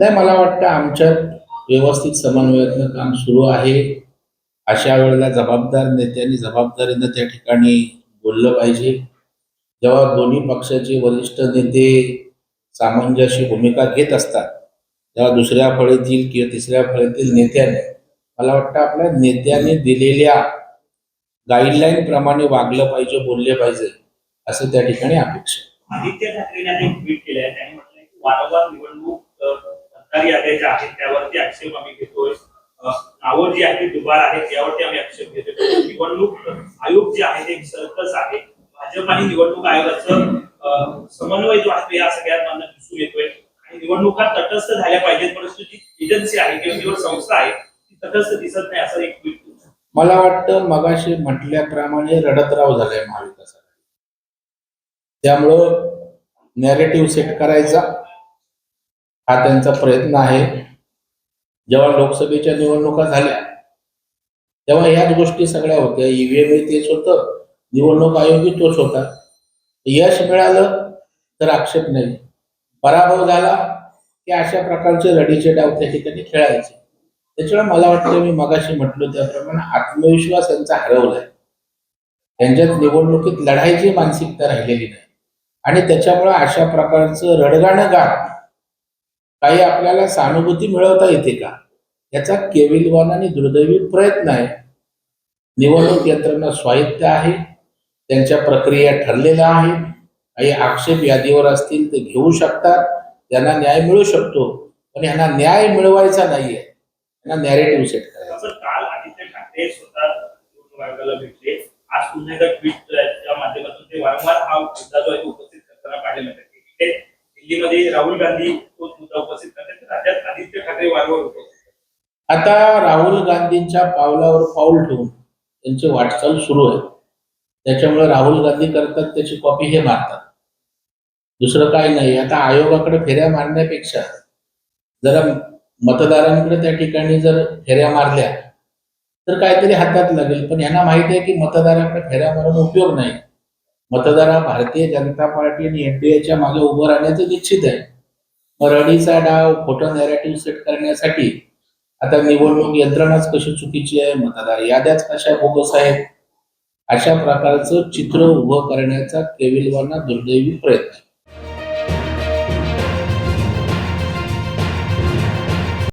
नाही मला वाटतं आमच्यात व्यवस्थित समन्वयातनं काम सुरू आहे. अशा वेळेला जबाबदार नेत्यांनी जबाबदारीनं त्या ठिकाणी बोललं पाहिजे. जेव्हा दोन्ही पक्षाचे वरिष्ठ नेते सामंजस्य भूमिका घेत असतात तेव्हा दुसऱ्या फळीतील किंवा तिसऱ्या फळीतील नेत्याने मला वाटतं आपल्या नेत्याने दिलेल्या गाईडलाईन प्रमाणे वागलं पाहिजे बोलले पाहिजे असं त्या ठिकाणी अपेक्षा आदित्य ठाकरेने ट्विट केलं आहे त्यांनी म्हटलंय की वारंवार निवडणूक अ, याद्या ज्या आहेत त्यावरती आक्षेप आम्ही घेतोय. नावं जी आहेत दुबार आहेत यावरती आम्ही आक्षेप घेतोय. निवडणूक आयोग जे आहे ते एक सर्कस आहे. भाजप आणि निवडणूक आयोगाचं समन्वय जो आहे या सगळ्यात दिसून येतोय. आणि निवडणुका तटस्थ झाल्या पाहिजेत परंतु जी एजन्सी आहे किंवा संस्था आहे ती तटस्थ दिसत नाही असं एक ट्विट मला वाटतं मगाशी म्हटल्याप्रमाणे रडतराव झालाय महाविकास त्यामुळं नॅरेटिव्ह सेट करायचा. हा त्यांचा प्रयत्न आहे. जेव्हा लोकसभेच्या निवडणुका झाल्या तेव्हा ह्याच गोष्टी सगळ्या होत्या. ईव्हीएम तेच होतं निवडणूक आयोगही तोच होता. यश मिळालं तर आक्षेप नाही. पराभव झाला की अशा प्रकारचे रडीचे डाव त्या ठिकाणी खेळायचे. त्याच्यामुळे मला वाटतं मी मगाशी म्हटलो त्याप्रमाणे आत्मविश्वास यांचा हरवलाय. त्यांच्यात निवडणुकीत लढायची मानसिकता राहिलेली नाही. आणि त्याच्यामुळे अशा प्रकारचं रडगाणं गाणं काही आपल्याला सहानुभूती मिळवता येते का? याचा केविलवान आणि दुर्दैवी प्रयत्न आहे. निवडणूक यंत्रणा स्वायत्त आहे. त्यांच्या प्रक्रिया ठरलेल्या आहेत. काही आक्षेप यादीवर असतील ते घेऊ शकतात. त्यांना न्याय मिळू शकतो. पण यांना न्याय मिळवायचा नाहीये. त्यांना नॅरेटिव्ह सेट करायचा. काल आज माध्यमातून ते वारंवार हा मुद्दा जो आहे उपस्थित करताना पाहायला दिल्लीमध्ये राहुल गांधी तोच मुद्दा उपस्थित करतात तर राज्यात आदित्य ठाकरे वारंवार होते. आता राहुल गांधींच्या पावलावर पाऊल ठेवून त्यांची वाटचाल सुरू आहे. त्याच्यामुळे राहुल गांधी करतात त्याची कॉपी हे मारतात. दुसरं काही नाही आता आयोगाकडे फेऱ्या मारण्यापेक्षा जरा मतदारांकडे त्या ठिकाणी जर फेऱ्या मारल्या तर काहीतरी हातात लागेल. पण यांना माहिती आहे की मतदाराकडे फेऱ्या मारून उपयोग नाही. मतदार हा भारतीय जनता पार्टी आणि एनडीएच्या मागे उभं राहण्याचं निश्चित आहे. मग रडीचा डाव खोटं नॅरेटिव्ह सेट करण्यासाठी आता निवडणूक यंत्रणाच कशी चुकीची आहे मतदार याद्याच कशा बोगस आहेत अशा प्रकारचं चित्र उभं करण्याचा केविलवाना दुर्दैवी प्रयत्न आहे.